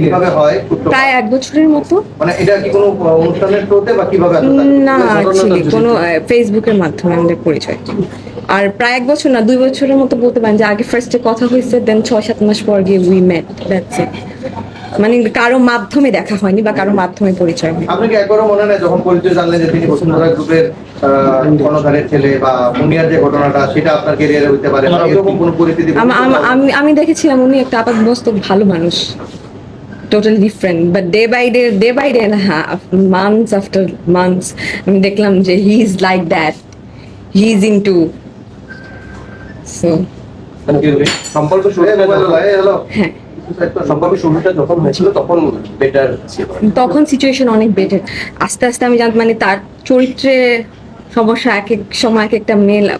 কীভাবে হয় প্রায় এক বছরের মতো। মানে এটা কি কোনো অনুষ্ঠানের থ্রুতে বা কীভাবে না অ্যাকচুয়ালি কোনো ফেসবুকের মাধ্যমে আমাদের পরিচয়। আর প্রায় এক বছর না দুই বছরের মতো বলতে পারেন যে আগে ফার্স্টে কথা হয়েছে দেন ছয় সাত মাস পর গিয়ে উই মেট দ্যাটস ইট মানে কারও মাধ্যমে দেখা হয়নি বা কারও মাধ্যমে পরিচয় হয়নি। আপনি কি একবারও মনে নেই যখন পরিচয় জানলেন যে তিনি বসুন্ধরা গ্রুপের কর্ণধারের ছেলে বা মুনিয়ার যে ঘটনাটা সেটা আপনার ক্যারিয়ারে হতে পারে? এরকম কোনো পরিস্থিতি আম- আম- দেখেছিলাম উনি একটা আপাত মস্তক ভালো মানুষ। Totally different but day by day day by day না হ্যাঁ মান্থস আফটার মান্থস আমি দেখলাম যে he is like that he is into so সম্পর্ক হ্যাঁ যখন হয়েছিল তখন বেটার ছিল। তখন সিচুয়েশন অনেক বেটার আস্তে আস্তে আমি জানতাম মানে তার চরিত্রে সমস্যা এক এক সময় এক একটা মেয়ে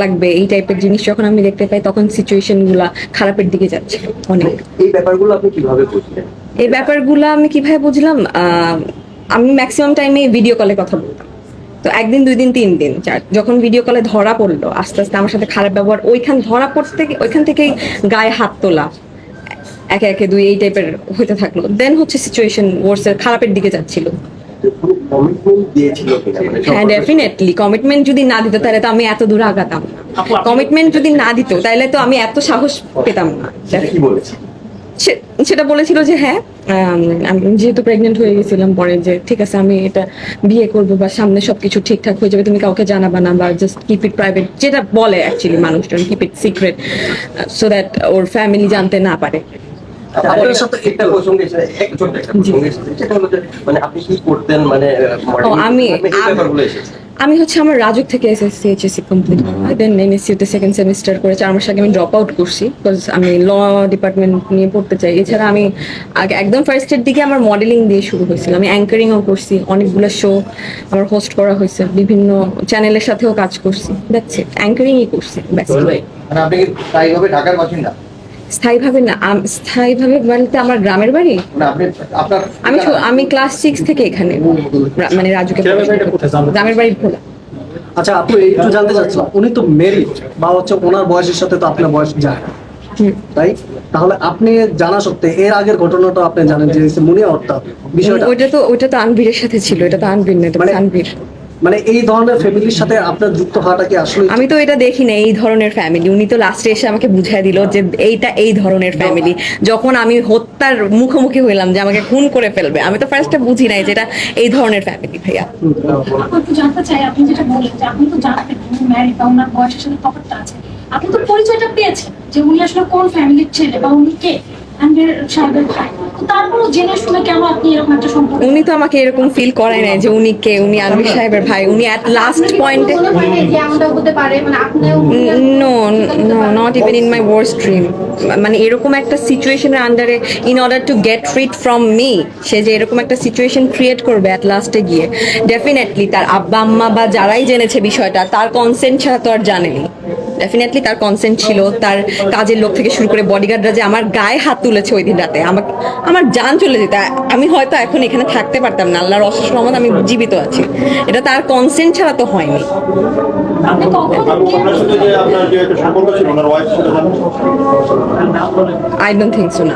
লাগবে এই টাইপের জিনিস যখন আমি দেখতে পাই তখন সিচুয়েশনগুলা খারাপের দিকে যাচ্ছে অনেক। এই ব্যাপারগুলো আপনি কীভাবে বুঝলেন? এই ব্যাপারগুলো আমি কীভাবে বুঝলাম? আমি ম্যাক্সিমাম টাইমে ভিডিও কলে কথা বলতাম। তো একদিন দুই দিন তিন দিন চার যখন ভিডিও কলে ধরা পড়ল আস্তে আস্তে আমার সাথে খারাপ ব্যবহার ওইখান ধরা পড়তে ওইখান থেকেই গায়ে হাত তোলা একে একে দুই এই টাইপের হতে থাকল। দেন হচ্ছে সিচুয়েশন ওয়ার্সের খারাপের দিকে যাচ্ছিল। কমিটমেন্ট দিয়েছিল হ্যাঁ ডেফিনেটলি কমিটমেন্ট যদি না দিত তাহলে তো আমি এত দূরে আগাতাম কমিটমেন্ট যদি না দিত তাহলে তো আমি এত সাহস পেতাম না। সেটা কি বলেছে সেটা বলেছিল যে হ্যাঁ আমি যেহেতু প্রেগনেন্ট হয়ে গেছিলাম পরে যে ঠিক আছে আমি এটা বিয়ে করব বা সামনে সবকিছু ঠিকঠাক হয়ে যাবে তুমি কাউকে জানাবা না বা জাস্ট কিপ ইট প্রাইভেট যেটা বলে অ্যাকচুয়ালি মানুষজন keep it secret so that or family জানতে না পারে। আপনার সাথে একটা প্রসঙ্গে এক ছোট্ট একটা প্রসঙ্গে এসেছে, সেটা হলো যে, মানে আপনি কি করতেন মানে আমি হচ্ছে আমার রাজুক থেকে এসএসসি এইচএসসি কমপ্লিট দেন এনএসসিউতে সেকেন্ড সেমিস্টার করে চার মাস আগে আমি ড্রপ আউট করছি বিকজ আমি ল ডিপার্টমেন্ট নিয়ে পড়তে চাই। এছাড়া আমি আগে একদম ফার্স্টের দিকে আমার মডেলিং দিয়ে শুরু হয়েছিল। আমি অ্যাঙ্কারিংও করছি অনেকগুলো শো আমার হোস্ট করা হয়েছে বিভিন্ন চ্যানেলের সাথেও কাজ করছি ইট অ্যাঙ্কারিংই করছি বেসিক্যালি মানে আপনি ঢাকার বাসিন্দা? স্থায়ীভাবে না স্থায়ীভাবে বলতে আমার গ্রামের বাড়ি? মানে আপনি আমি আমি ক্লাস সিক্স থেকে এখানে মানে রাজুকে গ্রামের বাড়ি ভোলা। আচ্ছা আপু একটু জানতে চাচ্ছিলাম উনি তো মেরিড বা হচ্ছে ওনার বয়সের সাথে তো আপনার বয়স যায় তাই? তাহলে আপনি জানা সত্ত্বে এর আগের ঘটনাটা আপনি জানেন যে মুনিয়া হত্যা বিষয়টা? ওইটা তো ওইটা তো আনবীরের সাথে ছিল এটা তো আনবীর না এটা তো আনবীর মানে এই ধরনের ফ্যামিলির সাথে আপনার যুক্ত হওয়াটা কি আসলে আমি তো এটা দেখি না এই ধরনের ফ্যামিলি উনি তো লাস্টে এসে আমাকে বুঝাই দিল যে এইটা এই ধরনের ফ্যামিলি যখন আমি হত্যার মুখোমুখি হইলাম যে আমাকে খুন করে ফেলবে আমি তো ফার্স্টে বুঝি নাই যেটা এই ধরনের ফ্যামিলি ভাইয়া। জানতে চাই আপনি যেটা বললেন যে আপনি তো জানতেন ম্যারিড বা ওনার বয়সের সাথে তফাৎটা আছে। আপনি তো পরিচয়টা পেয়েছেন যে উনি আসলে কোন ফ্যামিলির ছেলে বা উনি কে? উনি তো আমাকে এরকম ফিল করায় নাই যে উনি কে? উনি আনবির সাহেবের ভাই। উনি এট লাস্ট পয়েন্টে না no no not even in my worst dream মানে এরকম একটা সিচুয়েশনের আন্ডারে in order to get rid from me সে যে এরকম একটা সিচুয়েশন ক্রিয়েট করবে অ্যাট লাস্টে গিয়ে ডেফিনেটলি তার আব্বা আম্মা বা যারাই জেনেছে বিষয়টা তার কনসেন্ট ছাড়া তো আর জানেনি। ডেফিনেটলি তার কনসেন্ট ছিল তার কাজের লোক থেকে শুরু করে বডিগার্ডরা যে আমার গায়ে হাত তুলেছে ওই দিন রাতে। আমার আমার জান চলে যেত। আমি হয়তো এখন এখানে থাকতে পারতাম না আল্লাহর অশেষ রহমত আমি জীবিত আছি। এটা তার কনসেন্ট ছাড়া তো হয়নি। আই ডোন্ট থিঙ্ক সো না।